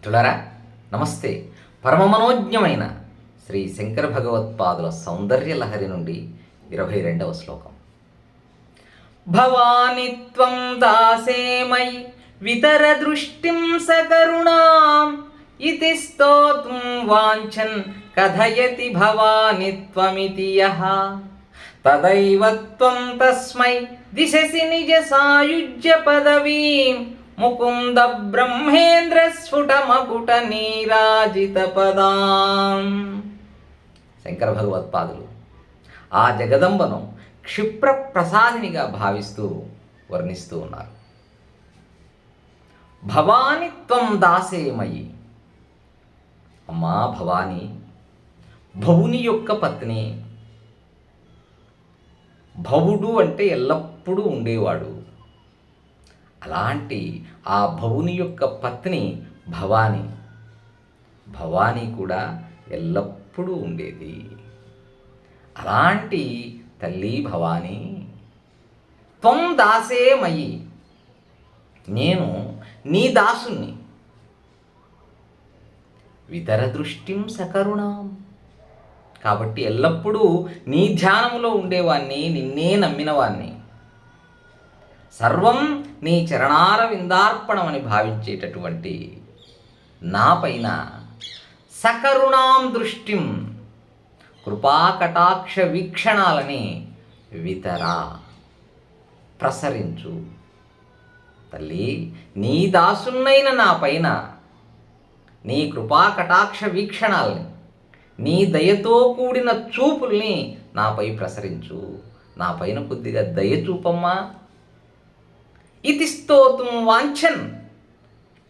మిత్రులరా నమస్తే. పరమ మనోజ్ఞమైన శ్రీ శంకర భగవత్పాదుల సౌందర్య లహరి నుండి ఇరవై రెండవ శ్లోకం. భవానిత్వం దాసేమై వితర దృష్టిం సకరుణాం ఇతి స్తోతుం వాంఛన్ కథయతి భవానిత్వమితి యః. తదైవ త్వం తస్మై దిశసి నిజ సాయుజ్య పదవీం ముకుంద బ్రహ్మేంద్ర స్ఫుటమకుట నీరాజిత పదాం. శంకర భగవత్పాదులు ఆ జగదంబను క్షిప్ర ప్రసాదినిగా భావిస్తూ వర్ణిస్తూ ఉన్నారు. భవాని త్వం దాసేమయి. అమ్మా భవాని భవుని యొక్క పత్ని. భవుడు అంటే ఎల్లప్పుడూ ఉండేవాడు. అలాంటి ఆ భవుని యొక్క పత్ని భవాని. భవానీ కూడా ఎల్లప్పుడూ ఉండేది. అలాంటి తల్లి భవానీ. త్వం దాసే మయి. నేను నీ దాసుని వితర దృష్టిం సకరుణాం. కాబట్టి ఎల్లప్పుడూ నీ ధ్యానములో ఉండేవాణ్ణి నిన్నే నమ్మినవాణ్ణి. సర్వం నీ చరణార విందార్పణమని భావించేటటువంటి నా పైన సకరుణాం దృష్టిం కృపాకటాక్ష వీక్షణాలని వితరా ప్రసరించు. తల్లి నీ దాసున్నైన నా పైన నీ కృపాకటాక్ష వీక్షణాలని నీ దయతో కూడిన చూపుల్ని నాపై ప్రసరించు. నా పైన కొద్దిగా దయ చూపమ్మా. ఇది స్తోతుం వాంఛన్.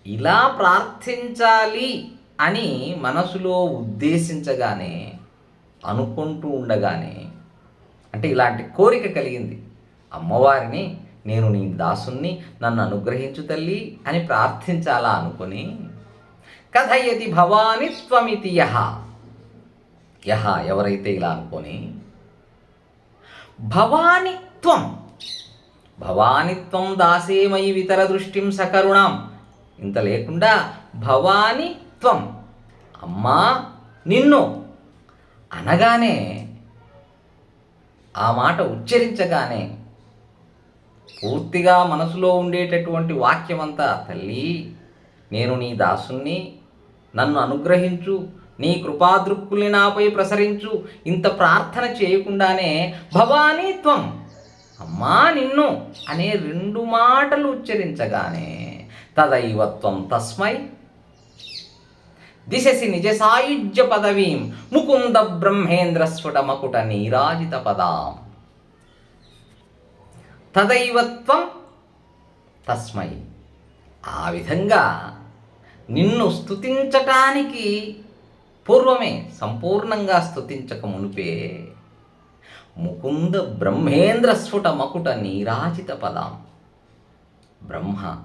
ఇలా ప్రార్థించాలి అని మనసులో ఉద్దేశించగానే అనుకుంటూ ఉండగానే అంటే ఇలాంటి కోరిక కలిగింది. అమ్మవారిని నేను నీ దాసుని నన్ను అనుగ్రహించు తల్లి అని ప్రార్థించాలా అనుకుని కథయతి భవాని త్వమితి యహ. యహ ఎవరైతే ఇలా అనుకొని భవానిత్వం భవానిత్వం దాసేమయి వితర దృష్టిం సకరుణం. ఇంత లేకుండా భవానిత్వం అమ్మా నిన్ను. అనగానే ఆ మాట ఉచ్చరించగానే పూర్తిగా మనసులో ఉండేటటువంటి వాక్యమంతా తల్లి నేను నీ దాసుని నన్ను అనుగ్రహించు నీ కృపాదృక్కుల్ని నాపై ప్రసరించు ఇంత ప్రార్థన చేయకుండానే భవానీ త్వం. అమ్మా నిన్ను అనే రెండు మాటలు ఉచ్చరించగానే తదైవత్వం తస్మై దిశసి నిజ సాయుజ్య పదవీం ముకుంద బ్రహ్మేంద్ర స్ఫుట మకుట నీరాజిత పదాం. తదైవత్వం తస్మై. ఆ విధంగా నిన్ను స్తుతించటానికి పూర్వమే సంపూర్ణంగా స్తుతించక మునిపే ముకుంద బ్రహ్మేంద్ర స్ఫుట మకుట నీరాజిత పదాం. బ్రహ్మ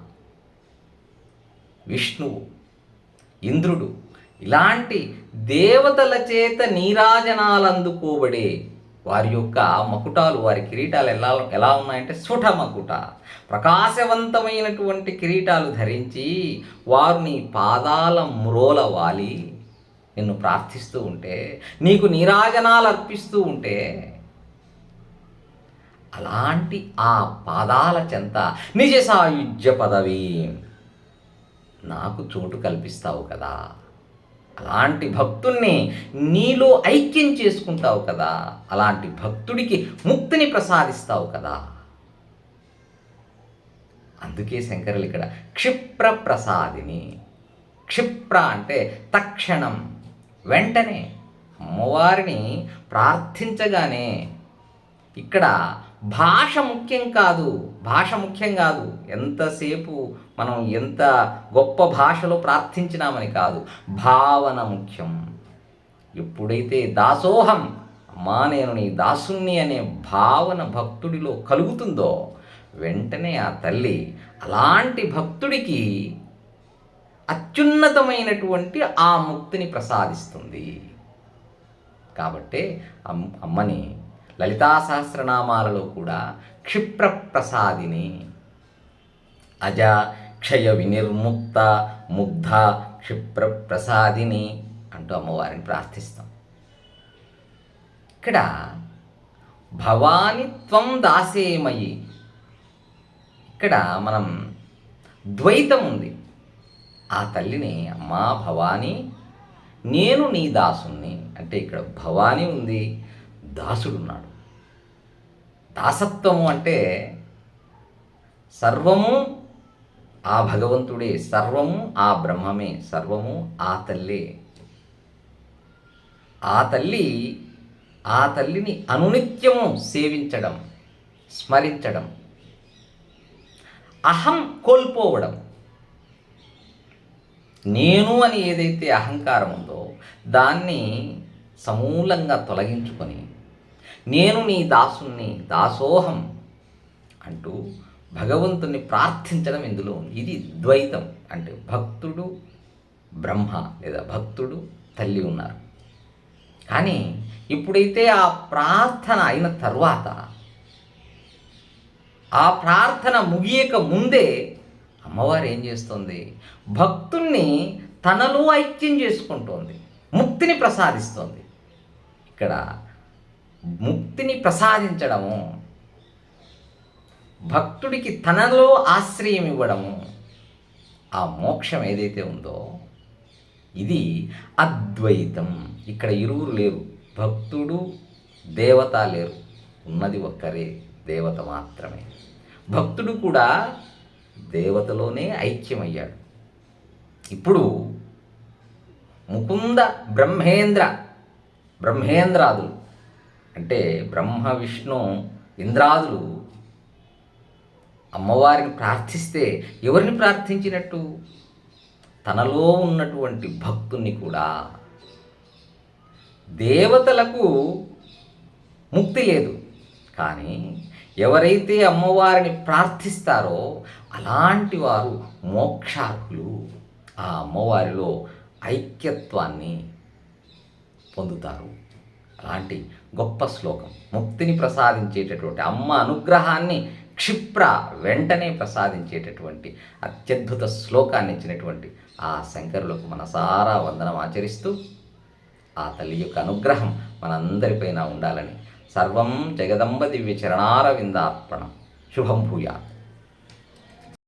విష్ణువు ఇంద్రుడు ఇలాంటి దేవతల చేత నీరాజనాలందుకోబడే వారి యొక్క మకుటాలు వారి కిరీటాలు ఎలా ఎలా ఉన్నాయంటే స్ఫుట మకుట. ప్రకాశవంతమైనటువంటి కిరీటాలు ధరించి వారు నీ పాదాల మ్రోల వాలి. నిన్ను ప్రార్థిస్తూ ఉంటే నీకు నీరాజనాలు అర్పిస్తూ ఉంటే అలాంటి ఆ పాదాల చెంత నిజ సాయుధ్య పదవి. నాకు చోటు కల్పిస్తావు కదా. అలాంటి భక్తుణ్ణి నీలో ఐక్యం చేసుకుంటావు కదా. అలాంటి భక్తుడికి ముక్తిని ప్రసాదిస్తావు కదా. అందుకే శంకరులు ఇక్కడ క్షిప్ర ప్రసాదిని. క్షిప్ర అంటే తక్షణం. వెంటనే అమ్మవారిని ప్రార్థించగానే ఇక్కడ భాష ముఖ్యం కాదు భాష ముఖ్యం కాదు. ఎంతసేపు మనం ఎంత గొప్ప భాషలో ప్రార్థించినామని కాదు. భావన ముఖ్యం. ఎప్పుడైతే దాసోహం అమ్మా నేను నీ దాసుణ్ణి అనే భావన భక్తుడిలో కలుగుతుందో వెంటనే ఆ తల్లి అలాంటి భక్తుడికి అత్యున్నతమైనటువంటి ఆ ముక్తిని ప్రసాదిస్తుంది. కాబట్టే అమ్ అమ్మని లలితా సహస్రనామాలలో కూడా క్షిప్ర ప్రసాదిని అజ క్షయ వినిర్ముక్త ముగ్ధ క్షిప్ర ప్రసాదిని అంటూ అమ్మవారిని ప్రార్థిస్తాం. ఇక్కడ భవాని త్వం దాసేమయి. ఇక్కడ మనం ద్వైతం ఉంది. ఆ తల్లిని అమ్మా భవాని నేను నీ దాసుని అంటే ఇక్కడ భవాని ఉంది. దాసుడున్నాడు. దాసత్వము అంటే సర్వము ఆ భగవంతుడే సర్వము ఆ బ్రహ్మమే సర్వము ఆ తల్లే. ఆ తల్లి ఆ తల్లిని అనునిత్యము సేవించడం స్మరించడం. అహం కోల్పోవడం. నేను అని ఏదైతే అహంకారం ఉందో దాన్ని సమూలంగా తొలగించుకొని నేను నీ దాసుని దాసోహం అంటూ భగవంతుని ప్రార్థించడం ఇందులో ఉంది. ఇది ద్వైతం అంటే భక్తుడు బ్రహ్మ లేదా భక్తుడు తల్లి ఉన్నారు. కానీ ఇప్పుడైతే ఆ ప్రార్థన అయిన తర్వాత ఆ ప్రార్థన ముగియక ముందే అమ్మవారు ఏం చేస్తుంది? భక్తుణ్ణి తనలో ఐక్యం చేసుకుంటోంది ముక్తిని ప్రసాదిస్తోంది. ఇక్కడ ముక్తిని ప్రసాదించడము. భక్తుడికి తనలో ఆశ్రయం ఇవ్వడము. ఆ మోక్షం ఏదైతే ఉందో ఇది అద్వైతం. ఇక్కడ ఇరువురు లేరు. భక్తుడు దేవత లేరు. ఉన్నది ఒక్కరే దేవత మాత్రమే. భక్తుడు కూడా దేవతలోనే ఐక్యమయ్యాడు. ఇప్పుడు ముకుంద బ్రహ్మేంద్ర బ్రహ్మేంద్రాదులు అంటే బ్రహ్మ విష్ణు ఇంద్రాదులు అమ్మవారిని ప్రార్థిస్తే ఎవరిని ప్రార్థించినట్టు? తనలో ఉన్నటువంటి భక్తుని కూడా దేవతలకు ముక్తి లేదు. కానీ ఎవరైతే అమ్మవారిని ప్రార్థిస్తారో అలాంటి వారు మోక్షార్హులు. ఆ అమ్మవారిలో ఐక్యత్వాన్ని పొందుతారు. అలాంటి గొప్ప శ్లోకం. ముక్తిని ప్రసాదించేటటువంటి అమ్మ అనుగ్రహాన్ని క్షిప్ర వెంటనే ప్రసాదించేటటువంటి అత్యద్భుత శ్లోకాన్ని ఇచ్చినటువంటి ఆ శంకరులకు మనసారా వందనం ఆచరిస్తూ ఆ తల్లి యొక్క అనుగ్రహం మనందరిపైన ఉండాలని. సర్వం జగదంబ దివ్య చరణారవిందార్పణం. శుభం భూయాత్.